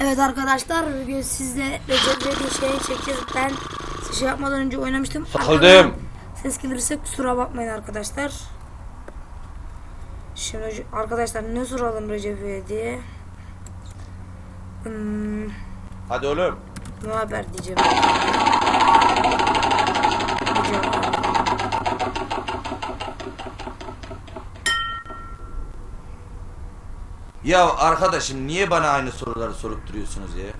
Evet arkadaşlar bugün sizle Recep İvedik'in şeyini çekeceğiz. Ben şey yapmadan önce oynamıştım. Sıkıldım. Ses gelirse kusura bakmayın arkadaşlar. Şimdi arkadaşlar ne soralım Recep İvedik'e? Hmm, Hadi oğlum. ne haber diyeceğim. Recep Ya arkadaşım niye bana aynı soruları sorup duruyorsunuz ya?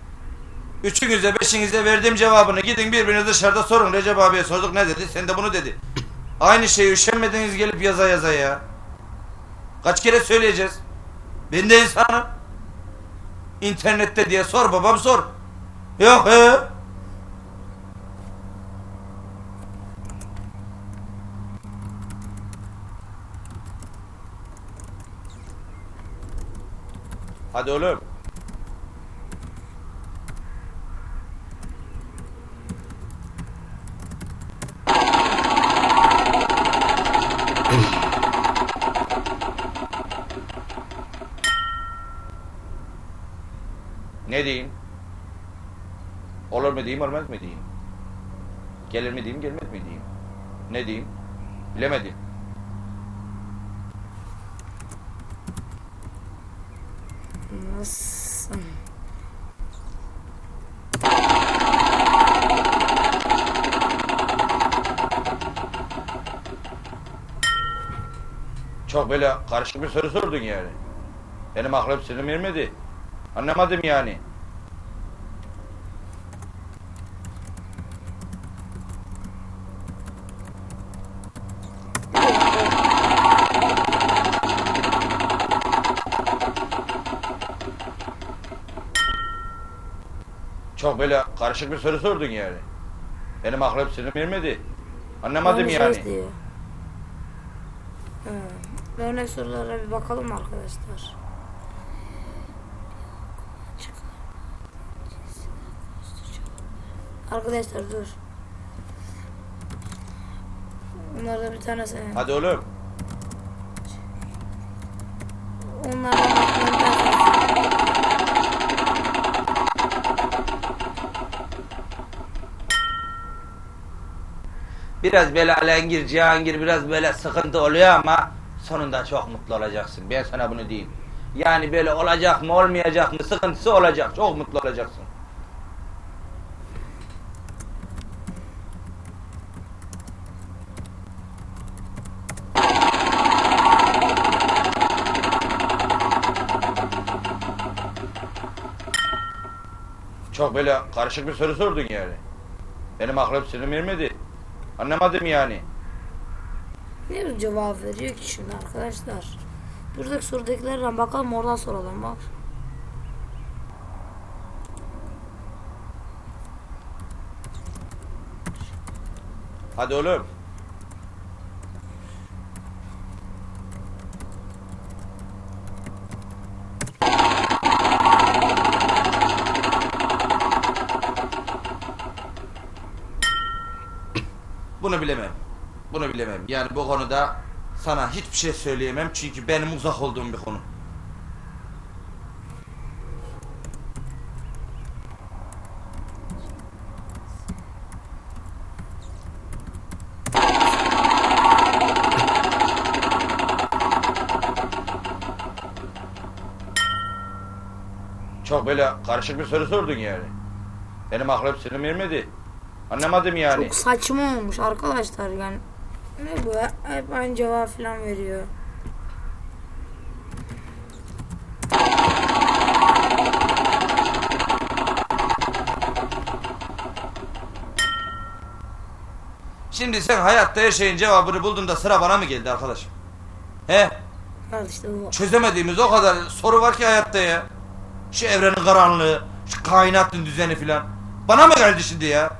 Üçünüze beşinize verdiğim cevabını gidin birbirine dışarıda sorun. Recep abiye sorduk ne dedi? Sen de bunu dedi. Aynı şeyi üşenmediniz gelip yaza yaza ya. Kaç kere söyleyeceğiz? Ben de insanım. İnternette diye sor babam sor. Yok he. Hadi oğlum. Ne diyeyim? Olur mu diyeyim, olmaz mı diyeyim? Gelir mi diyeyim, gelmez mi diyeyim? Ne diyeyim? Bilemedim. Nasıl? Çok böyle karışık bir soru sordun yani. Benim aklım sınır vermedi. Anlamadım yani. Çok böyle karışık bir soru sordun yani. Benim aklım sınır vermedi. Anlamadım Yanlış yani. ses diyor. Ha, Örnek sorulara bir bakalım arkadaşlar. Arkadaşlar dur. Bunlarda bir tanesi. Hadi oğlum. Biraz böyle alengir, cihangir biraz böyle sıkıntı oluyor ama sonunda çok mutlu olacaksın. Ben sana bunu diyeyim. Yani böyle olacak mı olmayacak mı sıkıntısı olacak. Çok mutlu olacaksın. Çok böyle karışık bir soru sordun yani. Benim aklım sınır vermedi. Anlamadım yani. Ne cevap veriyor ki şimdi arkadaşlar? Buradaki sorudakilerden bakalım oradan soralım bak. Hadi oğlum. Bunu bilemem. Bunu bilemem. Yani bu konuda sana hiçbir şey söyleyemem çünkü benim uzak olduğum bir konu. Çok böyle karışık bir soru sordun yani. Benim aklım sınır vermedi. Anlamadım yani. Çok saçma olmuş arkadaşlar yani. Ne bu ya? Hep aynı cevap falan veriyor. Şimdi sen hayatta her şeyin cevabını buldun da sıra bana mı geldi arkadaşım? He? Al işte bu. Çözemediğimiz o kadar soru var ki hayatta ya. Şu evrenin karanlığı, şu kainatın düzeni filan. Bana mı geldi şimdi ya?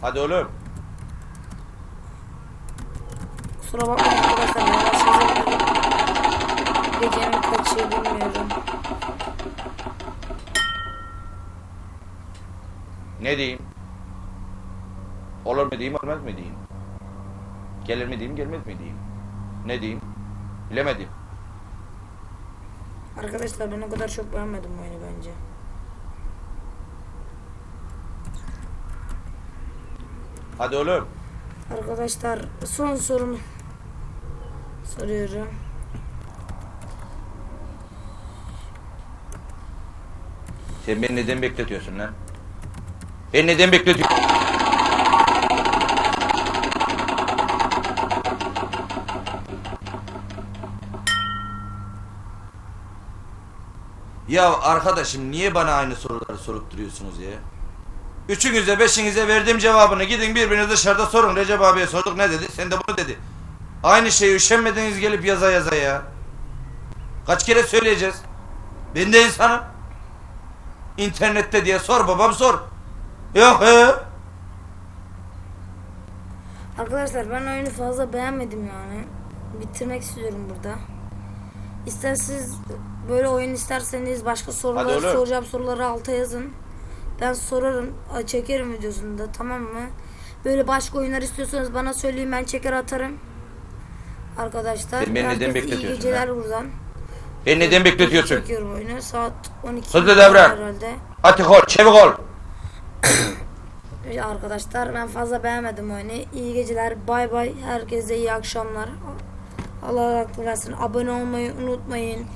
Hadi oğlum. Kusura bakmayın arkadaşlar. yavaş yazıyorum. Gecenin kaçı bilmiyorum. Ne diyeyim? Olur mu diyeyim, olmaz mı diyeyim? Gelir mi diyeyim, gelmez mi diyeyim? Ne diyeyim? Bilemedim. Arkadaşlar ben o kadar çok beğenmedim bu oyunu bence. Hadi oğlum. Arkadaşlar son sorumu soruyorum. Sen beni neden bekletiyorsun lan? Beni neden bekletiyorsun? Ya arkadaşım niye bana aynı soruları sorup duruyorsunuz ya? Üçünüze beşinize verdiğim cevabını gidin birbirinize dışarıda sorun. Recep abiye sorduk ne dedi? Sen de bunu dedi. Aynı şeyi üşenmediniz gelip yaza yaza ya. Kaç kere söyleyeceğiz? Ben de insanım. İnternette diye sor babam sor. Yok he. Arkadaşlar ben oyunu fazla beğenmedim yani. Bitirmek istiyorum burada. İsterseniz böyle oyun isterseniz başka sorular Hadi oğlum. soracağım soruları alta yazın. Ben sorarım, çekerim videosunu da tamam mı? Böyle başka oyunlar istiyorsanız bana söyleyin ben çeker atarım. Arkadaşlar beni neden herkese iyi bekletiyorsun geceler ha? buradan. Beni neden bekletiyorsun? Çekiyorum oyunu saat 12 Hızlı davran. herhalde. Atik ol, çevik ol. Ee, Arkadaşlar ben fazla beğenmedim oyunu. İyi geceler. Bay bay. Herkese iyi akşamlar. Allah aklı versin. Abone olmayı unutmayın.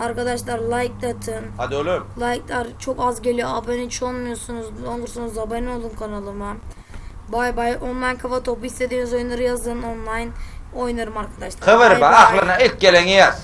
Arkadaşlar like de atın. Hadi oğlum. Like'lar çok az geliyor. Abone hiç olmuyorsunuz. Ne olursanız abone olun kanalıma. Bay bay. Online kafa topu istediğiniz oyunları yazın online. Oynarım arkadaşlar. Kıvır Bay be bay. aklına ilk geleni yaz.